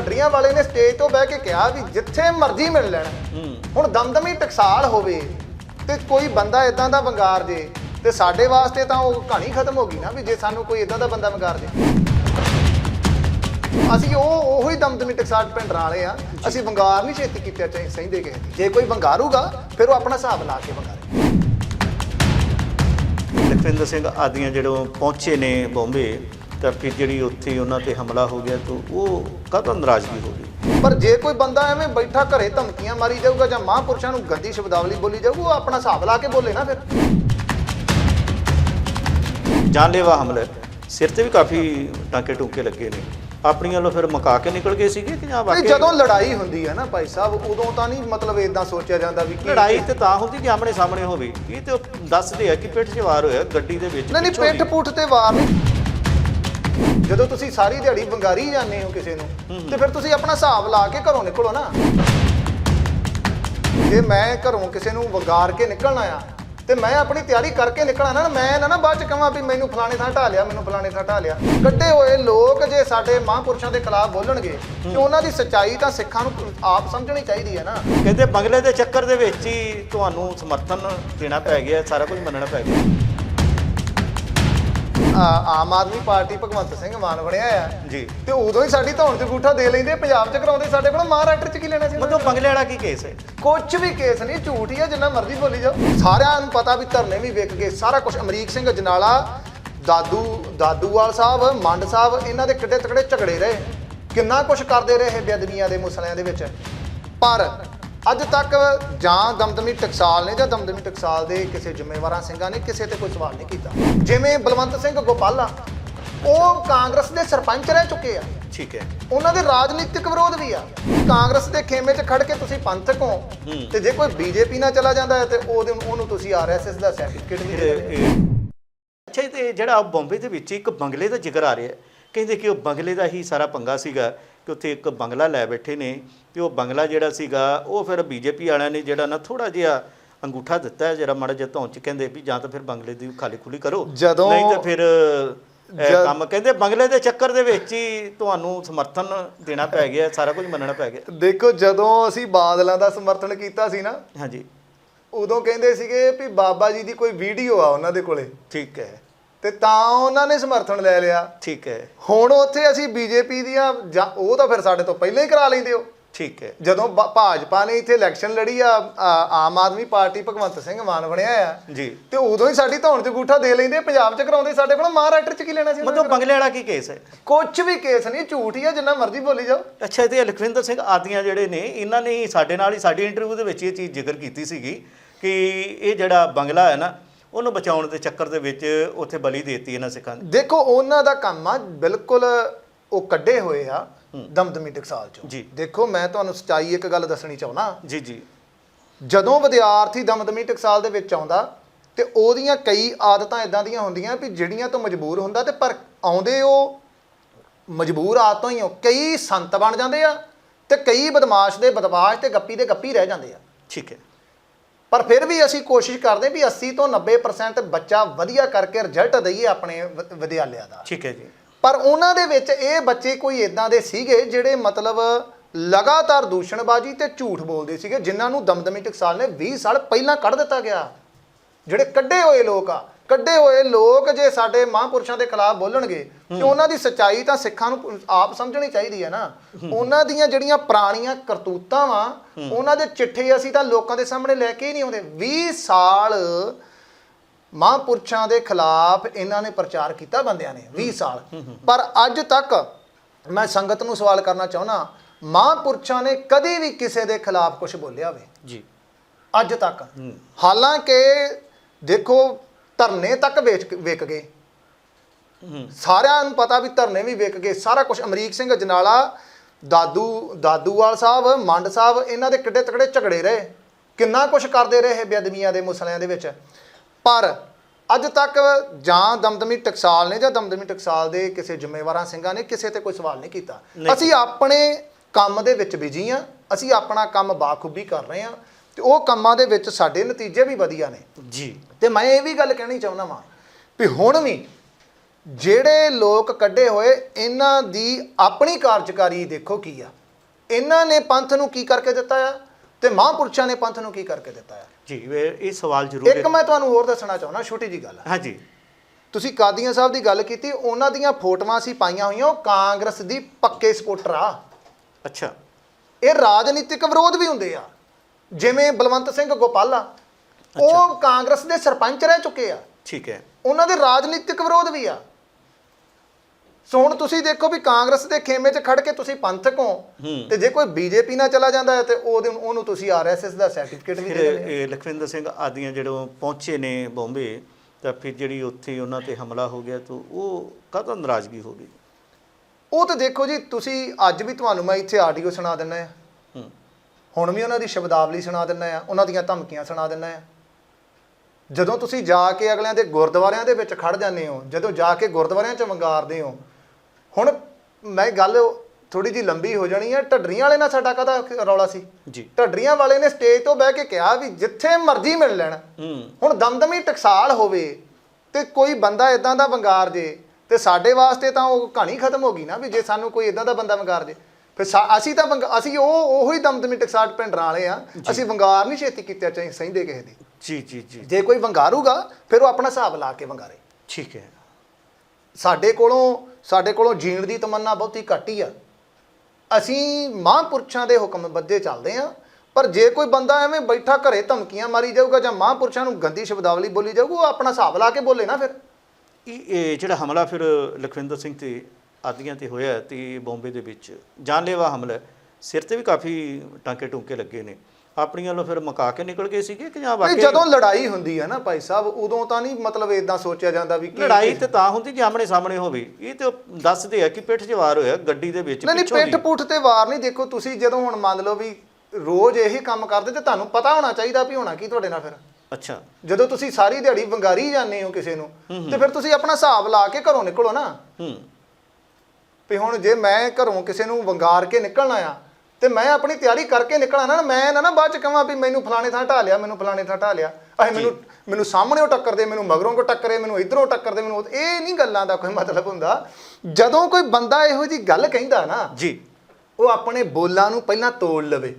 ਢੱਡਰੀਆਂ ਵਾਲੇ ਨੇ ਸਟੇਜ ਤੋਂ ਬਹਿ ਕੇ ਕਿਹਾ ਵੀ ਜਿੱਥੇ ਮਰਜ਼ੀ ਮਿਲ ਲੈਣ। ਹੁਣ ਦਮਦਮੀ ਟਕਸਾਲ ਹੋਵੇ ਤੇ ਕੋਈ ਬੰਦਾ ਇਦਾਂ ਦਾ ਵੰਗਾਰ ਜੇ ਤੇ ਸਾਡੇ ਵਾਸਤੇ ਤਾਂ ਉਹ ਕਹਾਣੀ ਖਤਮ ਹੋ ਗਈ ਨਾ ਵੀ ਜੇ ਸਾਨੂੰ ਕੋਈ ਇਦਾਂ ਦਾ ਬੰਦਾ ਵੰਗਾਰ ਜੇ ਅਸੀਂ ਉਹ ਉਹੀ ਦਮਦਮੀ ਟਕਸਾਲ ਪਿੰਡ ਵਾਲੇ ਆ। ਅਸੀਂ ਵੰਗਾਰ ਨਹੀਂ ਛੇਤੀ ਕੀਤਾ ਚਾਹੀ ਸਹਿੰਦੇ ਦੀ ਜੇ ਕੋਈ ਵੰਗਾਰੂਗਾ ਫਿਰ ਉਹ ਆਪਣਾ ਹਿਸਾਬ ਲਾ ਕੇ ਵੰਗਾਰੇ। ਲਖਵਿੰਦਰ ਸਿੰਘ ਆਦੀਆਂ ਜਦੋਂ ਪਹੁੰਚੇ ਨੇ ਬੰਬੇ ਫਿਰ ਜਿਹੜੀ ਉੱਥੇ ਉਹਨਾਂ ਤੇ ਹਮਲਾ ਹੋ ਗਿਆ ਤਾਂ ਉਹ ਕਾਹਦਾ ਨਾਰਾਜ਼ਗੀ ਹੋ ਗਈ? ਪਰ ਜੇ ਕੋਈ ਬੰਦਾ ਐਵੇਂ ਬੈਠਾ ਘਰੇ ਧਮਕੀਆਂ ਮਾਰੀ ਜਾਊਗਾ ਜਾਂ ਮਹਾਂਪੁਰਸ਼ਾਂ ਨੂੰ ਗੰਦੀ ਸ਼ਬਦਾਵਲੀ ਬੋਲੀ ਜਾਊਗਾ ਉਹ ਆਪਣਾ ਹਿਸਾਬ ਲਾ ਕੇ ਬੋਲੇ ਨਾ ਫਿਰ। ਜਾਨਲੇਵਾ ਹਮਲਾ। ਸਿਰ ਤੇ ਵੀ ਕਾਫੀ ਟਾਂਕੇ ਟੂਕੇ ਲੱਗੇ ਨੇ। ਆਪਣੀਆਂ ਵੱਲੋਂ ਫਿਰ ਮਕਾ ਕੇ ਨਿਕਲ ਗਏ ਸੀਗੇ ਕਿ ਜਾਂ ਵਾਕਈ ਜਦੋਂ ਲੜਾਈ ਹੁੰਦੀ ਹੈ ਨਾ ਭਾਈ ਸਾਹਿਬ ਉਦੋਂ ਤਾਂ ਨਹੀਂ ਮਤਲਬ ਇਦਾਂ ਸੋਚਿਆ ਜਾਂਦਾ ਵੀ ਲੜਾਈ ਤੇ ਤਾਂ ਹੁੰਦੀ ਜੇ ਆਮਣੇ ਸਾਹਮਣੇ ਹੋਵੇ। ਇਹ ਤੇ ਦੱਸਦੇ ਆ ਕਿ ਪਿੱਠ 'ਚ ਵਾਰ ਹੋਇਆ ਗੱਡੀ ਦੇ ਵਿੱਚ ਨਹੀਂ ਨਹੀਂ। ਪਿੱਠ ਪੁੱਠ ਤੇ ਵਾਰ ਨਹੀਂ। ਜਦੋਂ ਤੁਸੀਂ ਸਾਰੀ ਦਿਹਾੜੀ ਬੰਗਾਰੀ ਜਾਂਦੇ ਹੋ ਕਿਸੇ ਨੂੰ, ਤੇ ਫਿਰ ਤੁਸੀਂ ਆਪਣਾ ਹਿਸਾਬ ਲਾ ਕੇ ਘਰੋਂ ਨਿਕਲੋ ਨਾ। ਜੇ ਮੈਂ ਘਰੋਂ ਕਿਸੇ ਨੂੰ ਵੰਗਾਰ ਕੇ ਨਿਕਲਣਾ ਆ ਤੇ ਮੈਂ ਆਪਣੀ ਤਿਆਰੀ ਕਰਕੇ ਨਿਕਲਣਾ ਨਾ, ਮੈਂ ਨਾ ਨਾ ਬਾਅਦ ਚ ਕਹਾਂ ਵੀ ਮੈਨੂੰ ਫਲਾਣੇ ਥਾਂ ਢਾ ਲਿਆ, ਮੈਨੂੰ ਫਲਾਣੇ ਥਾਂ ਢਾ ਲਿਆ। ਕੱਢੇ ਹੋਏ ਲੋਕ ਜੇ ਸਾਡੇ ਮਹਾਂਪੁਰਸ਼ਾਂ ਦੇ ਖਿਲਾਫ ਬੋਲਣਗੇ, ਤੇ ਉਹਨਾਂ ਦੀ ਸੱਚਾਈ ਤਾਂ ਸਿੱਖਾਂ ਨੂੰ ਆਪ ਸਮਝਣੀ ਚਾਹੀਦੀ ਹੈ ਨਾ। ਕਹਿੰਦੇ ਬੰਗਲੇ ਦੇ ਚੱਕਰ ਦੇ ਵਿੱਚ ਹੀ ਤੁਹਾਨੂੰ ਸਮਰਥਨ ਦੇਣਾ ਪੈ ਗਿਆ, ਸਾਰਾ ਕੁਝ ਮੰਨਣਾ ਪੈ ਗਿਆ। ਆਮ ਆਦਮੀ ਪਾਰਟੀ ਭਗਵੰਤ ਸਿੰਘ ਮਾਨ ਬਣਿਆ ਆ। ਜੀ। ਤੇ ਉਦੋਂ ਹੀ ਸਾਡੀ ਧੌਣ ਤੇ ਗੂਠਾ ਦੇ ਲੈਂਦੇ ਪੰਜਾਬ ਚ ਕਰਾਉਂਦੇ ਸਾਡੇ ਕੋਲ ਮਹਾਰਾਸ਼ਟਰ ਚ ਕੀ ਲੈਣਾ ਸੀ? ਮਤਲਬ ਬੰਗਲੇ ਵਾਲਾ ਕੀ ਕੇਸ ਹੈ? ਕੁਛ ਵੀ ਕੇਸ ਨਹੀਂ ਝੂਠ ਹੀ ਆ ਜਿੰਨਾ ਮਰਜ਼ੀ ਬੋਲੀ ਜਾਓ। ਸਾਰਿਆਂ ਨੂੰ ਪਤਾ ਵੀ ਧਰਨੇ ਵੀ ਵਿਕ ਗਏ ਸਾਰਾ ਕੁਝ ਅਮਰੀਕ ਸਿੰਘ ਜਨਾਲਾ ਦਾਦੂ ਦਾਦੂਵਾਲ ਸਾਹਿਬ ਮੰਡ ਸਾਹਿਬ ਇਹਨਾਂ ਦੇ ਕਿੱਡੇ ਤਕੜੇ ਝਗੜੇ ਰਹੇ। ਕਿੰਨਾ ਕੁਝ ਕਰਦੇ ਰਹੇ ਬੇਅਦਬੀਆਂ ਦੇ ਮੁਸਲਿਆਂ ਦੇ ਵਿੱਚ। ਪਰ ਅੱਜ ਤੱਕ ਜਾਂ ਦਮਦਮੀ ਟਕਸਾਲ ਨੇ ਜਾਂ ਦਮਦਮੀ ਟਕਸਾਲ ਦੇ ਕਿਸੇ ਜ਼ਿੰਮੇਵਾਰਾਂ ਸਿੰਘਾਂ ਨੇ ਕਿਸੇ ਤੇ ਕੋਈ ਸਵਾਲ ਨਹੀਂ ਕੀਤਾ। ਜਿਵੇਂ ਬਲਵੰਤ ਸਿੰਘ ਗੋਪਾਲਾ ਉਹ ਕਾਂਗਰਸ ਦੇ ਸਰਪੰਚ ਰਹਿ ਚੁੱਕੇ ਆ। ਠੀਕ ਹੈ। ਉਹਨਾਂ ਦੇ ਰਾਜਨੀਤਿਕ ਵਿਰੋਧ ਵੀ ਆ। ਕਾਂਗਰਸ ਦੇ ਖੇਮੇ 'ਚ ਖੜ ਕੇ ਤੁਸੀਂ ਪੰਥਕ ਹੋ। ਤੇ ਜੇ ਕੋਈ ਬੀਜੇਪੀ ਨਾਲ ਚਲਾ ਜਾਂਦਾ ਹੈ ਤੇ ਉਹਦੇ ਉਹਨੂੰ ਤੁਸੀਂ ਆਰਐਸਐਸ ਦਾ ਸਰਟੀਫਿਕੇਟ ਵੀ ਦੇ ਦਿੰਦੇ ਅੱਛਾ ਤੇ ਜਿਹੜਾ ਬੰਬੇ ਦੇ ਵਿੱਚ ਇੱਕ ਬੰਗਲੇ ਦਾ ਜ਼ਿਕਰ ਆ ਰਿਹਾ ਹੈ। ਕਹਿੰਦੇ ਕਿ ਉਹ ਬੰਗਲੇ ਦਾ ਹੀ ਸਾਰਾ ਪੰਗਾ ਸੀਗਾ। ਕਿ ਉੱਥੇ ਇੱਕ ਬੰਗਲਾ ਲੈ ਬੈਠੇ ਨੇ ਤੇ ਉਹ ਬੰਗਲਾ ਜਿਹੜਾ ਸੀਗਾ ਉਹ ਫਿਰ ਬੀਜੇਪੀ ਵਾਲਿਆਂ ਨੇ ਜਿਹੜਾ ਨਾ ਥੋੜਾ ਜਿਹਾ ਅੰਗੂਠਾ ਦਿੱਤਾ ਹੈ ਜਿਹੜਾ ਮਾੜਾ ਜਿਹਾ ਧੌਣ ਚ ਕਹਿੰਦੇ ਵੀ ਜਾਂ ਤਾਂ ਫਿਰ ਬੰਗਲੇ ਦੀ ਖਾਲੀ ਖੁਲੀ ਕਰੋ ਜਦੋਂ- ਨਹੀਂ ਤਾਂ ਫਿਰ ਕੰਮ ਕਹਿੰਦੇ ਬੰਗਲੇ ਦੇ ਚੱਕਰ ਦੇ ਵਿੱਚ ਹੀ ਤੁਹਾਨੂੰ ਸਮਰਥਨ ਦੇਣਾ ਪੈ ਗਿਆ ਸਾਰਾ ਕੁਝ ਮੰਨਣਾ ਪੈ ਗਿਆ। ਦੇਖੋ ਜਦੋਂ ਅਸੀਂ ਬਾਦਲਾਂ ਦਾ ਸਮਰਥਨ ਕੀਤਾ ਸੀ ਨਾ ਹਾਂਜੀ। ਉਦੋਂ ਕਹਿੰਦੇ ਸੀਗੇ ਵੀ ਬਾਬਾ ਜੀ ਦੀ ਕੋਈ ਵੀਡੀਓ ਆ ਉਹਨਾਂ ਦੇ ਕੋਲੇ। ਠੀਕ ਹੈ। ਤੇ ਤਾਂ ਉਹਨਾਂ ਨੇ ਸਮਰਥਨ ਲੈ ਲਿਆ। ਠੀਕ ਹੈ। ਹੁਣ ਉੱਥੇ ਅਸੀਂ ਬੀਜੇਪੀ ਦੀਆਂ ਜਾਂ ਉਹ ਤਾਂ ਫਿਰ ਸਾਡੇ ਤੋਂ ਪਹਿਲਾਂ ਹੀ ਕਰਾ ਲੈਂਦੇ ਹੋ। ਠੀਕ ਹੈ। ਜਦੋਂ ਭਾਜਪਾ ਨੇ ਇੱਥੇ ਇਲੈਕਸ਼ਨ ਲੜੀ ਆ ਆਮ ਆਦਮੀ ਪਾਰਟੀ ਭਗਵੰਤ ਸਿੰਘ ਮਾਨ ਬਣਿਆ ਆ। ਜੀ। ਤੇ ਉਦੋਂ ਹੀ ਸਾਡੀ ਧੌਣ 'ਚ ਗੂਠਾ ਦੇ ਲੈਂਦੇ ਪੰਜਾਬ 'ਚ ਕਰਾਉਂਦੇ ਸਾਡੇ ਕੋਲ ਮਹਾਰਾਸ਼ਟਰ 'ਚ ਕੀ ਲੈਣਾ ਸੀ ਮਤਲਬ ਬੰਗਲੇ ਵਾਲਾ ਕੀ ਕੇਸ ਹੈ? ਕੁਝ ਵੀ ਕੇਸ ਨਹੀਂ ਝੂਠ ਹੀ ਆ ਜਿੰਨਾ ਮਰਜ਼ੀ ਬੋਲੀ ਜਾਓ। ਅੱਛਾ ਤੇ ਲਖਵਿੰਦਰ ਸਿੰਘ ਆਦੀਆਂ ਜਿਹੜੇ ਨੇ ਇਹਨਾਂ ਨੇ ਹੀ ਸਾਡੇ ਨਾਲ ਹੀ ਸਾਡੀ ਇੰਟਰਵਿਊ ਦੇ ਵਿੱਚ ਇਹ ਚੀਜ਼ ਜ਼ਿਕਰ ਕੀਤੀ ਸੀਗੀ ਕਿ ਇਹ ਜਿਹੜਾ ਬੰਗਲਾ ਹੈ ਨਾ ਉਹਨੂੰ ਬਚਾਉਣ ਦੇ ਚੱਕਰ ਦੇ ਵਿੱਚ ਉੱਥੇ ਬਲੀ ਦੇਤੀ ਇਹਨਾਂ ਸਿੱਖਾਂ ਨੇ। ਦੇਖੋ ਉਹਨਾਂ ਦਾ ਕੰਮ ਆ ਬਿਲਕੁਲ ਉਹ ਕੱਢੇ ਹੋਏ ਆ ਦਮਦਮੀ ਟਕਸਾਲ 'ਚੋਂ। ਜੀ। ਦੇਖੋ ਮੈਂ ਤੁਹਾਨੂੰ ਸੱਚਾਈ ਇੱਕ ਗੱਲ ਦੱਸਣੀ ਚਾਹੁੰਦਾ। ਜੀ ਜੀ। ਜਦੋਂ ਵਿਦਿਆਰਥੀ ਦਮਦਮੀ ਟਕਸਾਲ ਦੇ ਵਿੱਚ ਆਉਂਦਾ ਤੇ ਉਹਦੀਆਂ ਕਈ ਆਦਤਾਂ ਇਦਾਂ ਦੀਆਂ ਹੁੰਦੀਆਂ ਵੀ ਜਿਹੜੀਆਂ ਤੋਂ ਮਜਬੂਰ ਹੁੰਦਾ ਤੇ ਪਰ ਆਉਂਦੇ ਉਹ ਮਜਬੂਰ ਆਦਤੋਂ ਹੀ ਉਹ ਕਈ ਸੰਤ ਬਣ ਜਾਂਦੇ ਆ ਤੇ ਕਈ ਬਦਮਾਸ਼ ਦੇ ਬਦਮਾਸ਼ ਤੇ ਗੱਪੀ ਦੇ ਗੱਪੀ ਰਹਿ ਜਾਂਦੇ ਆ। ਠੀਕ ਹੈ। ਪਰ ਫਿਰ ਵੀ ਅਸੀਂ ਕੋਸ਼ਿਸ਼ ਕਰਦੇ ਵੀ 80 ਤੋਂ 90% ਬੱਚਾ ਵਧੀਆ ਕਰਕੇ ਰਿਜ਼ਲਟ ਦਈਏ ਆਪਣੇ ਵਿਦਿਆਲਿਆ ਦਾ। ਠੀਕ ਹੈ ਜੀ। ਪਰ ਉਹਨਾਂ ਦੇ ਵਿੱਚ ਇਹ ਬੱਚੇ ਕੋਈ ਇਦਾਂ ਦੇ ਸੀਗੇ ਜਿਹੜੇ ਮਤਲਬ ਲਗਾਤਾਰ ਦੂਸ਼ਣਬਾਜ਼ੀ ਤੇ ਝੂਠ ਬੋਲਦੇ ਸੀਗੇ ਜਿਨ੍ਹਾਂ ਨੂੰ ਦਮਦਮੀ ਟਕਸਾਲ ਨੇ 20 ਸਾਲ ਪਹਿਲਾਂ ਕੱਢ ਦਿੱਤਾ ਗਿਆ। ਜਿਹੜੇ ਕੱਢੇ ਹੋਏ ਲੋਕ ਆ ਕੱਢੇ ਹੋਏ ਲੋਕ ਜੇ ਸਾਡੇ ਮਹਾਂਪੁਰਸ਼ਾਂ ਦੇ ਖਿਲਾਫ ਬੋਲਣਗੇ ਤੇ ਉਹਨਾਂ ਦੀ ਸੱਚਾਈ ਤਾਂ ਸਿੱਖਾਂ ਨੂੰ ਆਪ ਸਮਝਣੀ ਚਾਹੀਦੀ ਹੈ ਨਾ। ਉਹਨਾਂ ਦੀਆਂ ਜਿਹੜੀਆਂ ਪੁਰਾਣੀਆਂ ਕਰਤੂਤਾਂ ਵਾ ਉਹਨਾਂ ਦੇ ਚਿੱਠੇ ਅਸੀਂ ਤਾਂ ਲੋਕਾਂ ਦੇ ਸਾਹਮਣੇ ਲੈ ਕੇ ਹੀ ਨਹੀਂ ਆਉਂਦੇ। 20 ਸਾਲ ਮਹਾਂਪੁਰਸ਼ਾਂ ਦੇ ਖਿਲਾਫ ਇਹਨਾਂ ਨੇ ਪ੍ਰਚਾਰ ਕੀਤਾ ਬੰਦਿਆਂ ਨੇ 20 ਸਾਲ। ਪਰ ਅੱਜ ਤੱਕ ਮੈਂ ਸੰਗਤ ਨੂੰ ਸਵਾਲ ਕਰਨਾ ਚਾਹੁੰਦਾ ਮਹਾਂਪੁਰਸ਼ਾਂ ਨੇ ਕਦੀ ਵੀ ਕਿਸੇ ਦੇ ਖਿਲਾਫ ਕੁਝ ਬੋਲਿਆ ਹੋਵੇ। ਜੀ। ਅੱਜ ਤੱਕ। ਹਾਲਾਂਕਿ ਦੇਖੋ ਧਰਨੇ ਤੱਕ ਵੇਚ ਵਿਕ ਗਏ। ਸਾਰਿਆਂ ਨੂੰ ਪਤਾ ਵੀ ਧਰਨੇ ਵੀ ਵਿਕ ਗਏ। ਸਾਰਾ ਕੁਝ ਅਮਰੀਕ ਸਿੰਘ ਜਨਾਲਾ ਦਾਦੂ ਦਾਦੂਵਾਲ ਸਾਹਿਬ ਮੰਡ ਸਾਹਿਬ ਇਹਨਾਂ ਦੇ ਕਿੱਡੇ ਤਕੜੇ ਝਗੜੇ ਰਹੇ। ਕਿੰਨਾ ਕੁਝ ਕਰਦੇ ਰਹੇ ਬੇਅਦਬੀਆਂ ਦੇ ਮੁਸਲਿਆਂ ਦੇ ਵਿੱਚ। ਪਰ ਅੱਜ ਤੱਕ ਜਾਂ ਦਮਦਮੀ ਟਕਸਾਲ ਨੇ ਜਾਂ ਦਮਦਮੀ ਟਕਸਾਲ ਦੇ ਕਿਸੇ ਜ਼ਿੰਮੇਵਾਰਾਂ ਸਿੰਘਾਂ ਨੇ ਕਿਸੇ ਤੇ ਕੋਈ ਸਵਾਲ ਨਹੀਂ ਕੀਤਾ। ਅਸੀਂ ਆਪਣੇ ਕੰਮ ਦੇ ਵਿੱਚ ਬਿਜ਼ੀ ਆ ਅਸੀਂ ਆਪਣਾ ਕੰਮ ਬਾਖੂਬੀ ਕਰ ਰਹੇ ਆ ਤੇ ਉਹ ਕੰਮਾਂ ਦੇ ਵਿੱਚ ਸਾਡੇ ਨਤੀਜੇ ਵੀ ਵਧੀਆ ਨੇ। ਜੀ। ਤੇ ਮੈਂ ਇਹ ਵੀ ਗੱਲ ਕਹਿਣੀ ਚਾਹੁੰਦਾ ਵਾਂ ਵੀ ਹੁਣ ਵੀ ਜਿਹੜੇ ਲੋਕ ਕੱਢੇ ਹੋਏ ਇਹਨਾਂ ਦੀ ਆਪਣੀ ਕਾਰਜਕਾਰੀ ਦੇਖੋ ਕੀ ਆ। ਇਹਨਾਂ ਨੇ ਪੰਥ ਨੂੰ ਕੀ ਕਰਕੇ ਦਿੱਤਾ ਆ ਤੇ ਮਹਾਂਪੁਰਸ਼ਾਂ ਨੇ ਪੰਥ ਨੂੰ ਕੀ ਕਰਕੇ ਦਿੱਤਾ ਆ? ਜੀ ਇਹ ਸਵਾਲ ਜ਼ਰੂਰ ਇੱਕ ਮੈਂ ਤੁਹਾਨੂੰ ਹੋਰ ਦੱਸਣਾ ਚਾਹੁੰਦਾ ਛੋਟੀ ਜੀ ਗੱਲ ਹਾਂਜੀ ਤੁਸੀਂ ਕਾਦੀਆਂ ਸਾਹਿਬ ਦੀ ਗੱਲ ਕੀਤੀ ਉਹਨਾਂ ਦੀਆਂ ਫੋਟੋਆਂ ਅਸੀਂ ਪਾਈਆਂ ਹੋਈਆਂ ਉਹ ਕਾਂਗਰਸ ਦੀ ਪੱਕੇ ਸਪੋਰਟਰ ਆ। ਅੱਛਾ। ਇਹ ਰਾਜਨੀਤਿਕ ਵਿਰੋਧ ਵੀ ਹੁੰਦੇ ਆ। ਜਿਵੇਂ ਬਲਵੰਤ ਸਿੰਘ ਗੋਪਾਲਾ ਉਹ ਕਾਂਗਰਸ ਦੇ ਸਰਪੰਚ ਰਹਿ ਚੁੱਕੇ ਆ। ਠੀਕ ਹੈ। ਉਹਨਾਂ ਦੇ ਰਾਜਨੀਤਿਕ ਵਿਰੋਧ ਵੀ ਆ। ਸੋ ਹੁਣ ਤੁਸੀਂ ਦੇਖੋ ਵੀ ਕਾਂਗਰਸ ਦੇ ਖੇਮੇ 'ਚ ਖੜ ਕੇ ਤੁਸੀਂ ਪੰਥਕ ਹੋ। ਤੇ ਜੇ ਕੋਈ ਬੀਜੇਪੀ ਨਾਲ ਚਲਾ ਜਾਂਦਾ ਹੈ ਤੇ ਉਹਦੇ ਉਹਨੂੰ ਤੁਸੀਂ ਆਰਐਸਐਸ ਦਾ ਸਰਟੀਫਿਕੇਟ ਵੀ ਦੇ ਦਿੰਦੇ ਲਖਵਿੰਦਰ ਸਿੰਘ ਆਦੀਆਂ ਜਦੋਂ ਪਹੁੰਚੇ ਨੇ ਬੰਬੇ ਤਾਂ ਫਿਰ ਜਿਹੜੀ ਉੱਥੇ ਉਹਨਾਂ ਤੇ ਹਮਲਾ ਹੋ ਗਿਆ ਤਾਂ ਉਹ ਕਾਹਦਾ ਨਾਰਾਜ਼ਗੀ ਹੋ ਗਈ? ਉਹ ਤਾਂ ਦੇਖੋ ਜੀ ਤੁਸੀਂ ਅੱਜ ਵੀ ਤੁਹਾਨੂੰ ਮੈਂ ਇੱਥੇ ਆਡੀਓ ਸੁਣਾ ਦਿੰਦਾ ਹੂੰ। ਹੁਣ ਵੀ ਉਹਨਾਂ ਦੀ ਸ਼ਬਦਾਵਲੀ ਸੁਣਾ ਦਿੰਦਾ ਆ ਉਹਨਾਂ ਦੀਆਂ ਧਮਕੀਆਂ ਸੁਣਾ ਦਿੰਦਾ ਆ ਜਦੋਂ ਤੁਸੀਂ ਜਾ ਕੇ ਅਗਲਿਆਂ ਦੇ ਗੁਰਦੁਆਰਿਆਂ ਦੇ ਵਿੱਚ ਖੜ ਜਾਂਦੇ ਹੋ ਜਦੋਂ ਜਾ ਕੇ ਗੁਰਦੁਆਰਿਆਂ 'ਚ ਵੰਗਾਰਦੇ ਹੋ ਹੁਣ ਮੈਂ ਗੱਲ ਥੋੜੀ ਜੀ ਲੰਬੀ ਹੋ ਜਾਣੀ ਹੈ ਢੱਡਰੀਆਂ ਵਾਲੇ ਨਾਲ ਸਾਡਾ ਕਾਹਦਾ ਰੌਲਾ ਸੀ? ਜੀ। ਢੱਡਰੀਆਂ ਵਾਲੇ ਨੇ ਸਟੇਜ ਤੋਂ ਬਹਿ ਕੇ ਕਿਹਾ ਵੀ ਜਿੱਥੇ ਮਰਜ਼ੀ ਮਿਲ ਲੈਣ। ਹੁਣ ਦਮਦਮੀ ਟਕਸਾਲ ਹੋਵੇ ਤੇ ਕੋਈ ਬੰਦਾ ਇਦਾਂ ਦਾ ਵੰਗਾਰ ਜੇ ਤੇ ਸਾਡੇ ਵਾਸਤੇ ਤਾਂ ਉਹ ਕਹਾਣੀ ਖਤਮ ਹੋ ਗਈ ਨਾ ਵੀ ਜੇ ਸਾਨੂੰ ਕੋਈ ਇਦਾਂ ਦਾ ਬੰਦਾ ਵੰਗਾਰ ਜੇ ਫਿਰ ਅਸੀਂ ਤਾਂ ਅਸੀਂ ਉਹ ਉਹੀ ਦਮਦਮੀ ਟਕਸਾਲ ਪਿੰਡਰਾਂ ਵਾਲੇ ਆ। ਅਸੀਂ ਵੰਗਾਰ ਨਹੀਂ ਛੇਤੀ ਕੀਤਾ ਚਾਹੀ ਸਹਿੰਦੇ ਕਿਸੇ ਦੀ। ਜੀ ਜੀ ਜੀ। ਜੇ ਕੋਈ ਵੰਗਾਰੂਗਾ ਫਿਰ ਉਹ ਆਪਣਾ ਹਿਸਾਬ ਲਾ ਕੇ ਵੰਗਾਰੇ। ਠੀਕ ਹੈ। ਸਾਡੇ ਕੋਲੋਂ ਸਾਡੇ ਕੋਲੋਂ ਜੀਣ ਦੀ ਤਮੰਨਾ ਬਹੁਤੀ ਘੱਟ ਹੀ ਆ। ਅਸੀਂ ਮਹਾਂਪੁਰਸ਼ਾਂ ਦੇ ਹੁਕਮ ਬੱਦੇ ਚੱਲਦੇ ਆ ਪਰ ਜੇ ਕੋਈ ਬੰਦਾ ਐਵੇਂ ਬੈਠਾ ਘਰੇ ਧਮਕੀਆਂ ਮਾਰੀ ਜਾਊਗਾ ਜਾਂ ਮਹਾਂਪੁਰਸ਼ਾਂ ਨੂੰ ਗੰਦੀ ਸ਼ਬਦਾਵਲੀ ਬੋਲੀ ਜਾਊਗਾ ਉਹ ਆਪਣਾ ਹਿਸਾਬ ਲਾ ਕੇ ਬੋਲੇ ਨਾ ਫਿਰ। ਇਹ ਜਿਹੜਾ ਹਮਲਾ ਫਿਰ ਲਖਵਿੰਦਰ ਸਿੰਘ ਤੇ ਆਦੀਆਂ ਤੇ ਹੋਇਆ ਤੇ ਬੰਬੇ ਦੇ ਵਿੱਚ ਜਾਨਲੇਵਾ ਹਮਲਾ। ਸਿਰ ਤੇ ਵੀ ਕਾਫੀ ਟਾਂਕੇ ਟੁੰਕੇ ਲੱਗੇ ਨੇ। ਆਪਣੀਆਂ ਵੱਲੋਂ ਫਿਰ ਮਕਾ ਕੇ ਨਿਕਲ ਗਏ ਸੀਗੇ ਕਿ ਜਾਂ ਵਾਕਈ ਜਦੋਂ ਲੜਾਈ ਹੁੰਦੀ ਹੈ ਨਾ ਭਾਈ ਸਾਹਿਬ ਉਦੋਂ ਤਾਂ ਨਹੀਂ ਮਤਲਬ ਇਦਾਂ ਸੋਚਿਆ ਜਾਂਦਾ ਵੀ ਕੀ ਲੜਾਈ ਤੇ ਤਾਂ ਹੁੰਦੀ ਜੇ ਆਮਣੇ ਸਾਹਮਣੇ ਹੋਵੇ। ਇਹ ਤੇ ਦੱਸਦੇ ਆ ਕਿ ਪਿੱਠ 'ਚ ਵਾਰ ਹੋਇਆ ਗੱਡੀ ਦੇ ਵਿੱਚ ਨਹੀਂ ਪਿੱਠ। ਪੁੱਠ ਤੇ ਵਾਰ ਨਹੀਂ। ਦੇਖੋ ਤੁਸੀਂ ਜਦੋਂ ਹੁਣ ਮੰਨ ਲਓ ਵੀ ਰੋਜ਼ ਇਹੀ ਕੰਮ ਕਰਦੇ ਤੇ ਤੁਹਾਨੂੰ ਪਤਾ ਹੋਣਾ ਚਾਹੀਦਾ ਵੀ ਹੋਣਾ ਕੀ ਤੁਹਾਡੇ ਨਾਲ ਫਿਰ। ਅੱਛਾ। ਜਦੋਂ ਤੁਸੀਂ ਸਾਰੀ ਦਿਹਾੜੀ ਵੰਗਾਰੀ ਜਾਂਦੇ ਹੋ ਕਿਸੇ ਨੂੰ ਤੇ ਫਿਰ ਤੁਸੀਂ ਆਪਣਾ ਹਿਸਾਬ ਲਾ ਕੇ ਘਰੋਂ ਨਿਕਲੋ ਨਾ। ਹੂੰ। ਵੀ ਹੁਣ ਜੇ ਮੈਂ ਘਰੋਂ ਕਿਸੇ ਨੂੰ ਵੰਗਾਰ ਕੇ ਨਿਕਲਣਾ ਆ ਤੇ ਮੈਂ ਆਪਣੀ ਤਿਆਰੀ ਕਰਕੇ ਨਿਕਲਣਾ ਨਾ ਮੈਂ ਨਾ ਨਾ ਬਾਅਦ ਚ ਕਹਾਂ ਵੀ ਮੈਨੂੰ ਫਲਾਣੇ ਥਾਂ ਢਾ ਲਿਆ ਮੈਨੂੰ ਫਲਾਣੇ ਥਾਂ ਢਾ ਲਿਆ। ਅਹੇ ਮੈਨੂੰ ਮੈਨੂੰ ਸਾਹਮਣੇੋਂ ਟੱਕਰ ਦੇ ਮੈਨੂੰ ਮਗਰੋਂ ਕੋ ਟੱਕਰੇ ਮੈਨੂੰ ਇਧਰੋਂ ਟੱਕਰ ਦੇ ਮੈਨੂੰ ਇਹ ਨਹੀਂ ਗੱਲਾਂ ਦਾ ਕੋਈ ਮਤਲਬ ਹੁੰਦਾ। ਜਦੋਂ ਕੋਈ ਬੰਦਾ ਇਹੋ ਜੀ ਗੱਲ ਕਹਿੰਦਾ ਨਾ ਜੀ। ਉਹ ਆਪਣੇ ਬੋਲਾਂ ਨੂੰ ਪਹਿਲਾਂ ਤੋੜ ਲਵੇ।